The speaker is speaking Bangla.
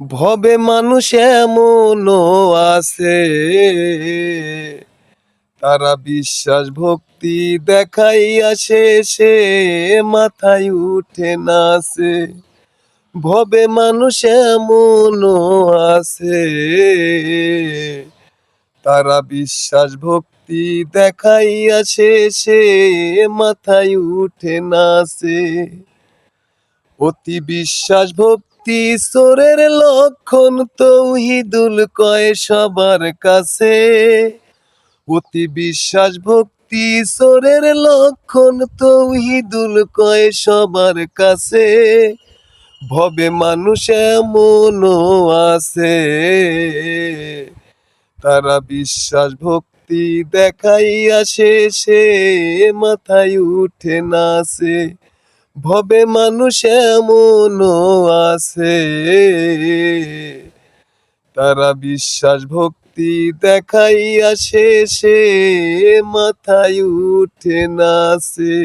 ভবে মানুষ এমনও আছে। তারা বিশ্বাস ভক্তি দেখাই আসে সে মাথায় উঠে নাচে। ভবে মানুষ এমনও আছে। তারা বিশ্বাস ভক্তি দেখাই আসে সে মাথায় উঠে না নাচে। অতি বিশ্বাস ভক্তি সোরের লক্ষণ তৌহিদুল কয় সবার কাছে। অতি বিশ্বাস ভক্তি সোরের লক্ষণ তৌহিদুল কয় সবার কাছে। ভবে মানুষ এমনও আছে। তারা বিশ্বাস ভক্তি দেখাই আসে সে মাথায় উঠে নাচে। ভবে মানুষ এমন আছে। তারা বিশ্বাস ভক্তি দেখাই আসে সে মাথায় উঠে নাচে।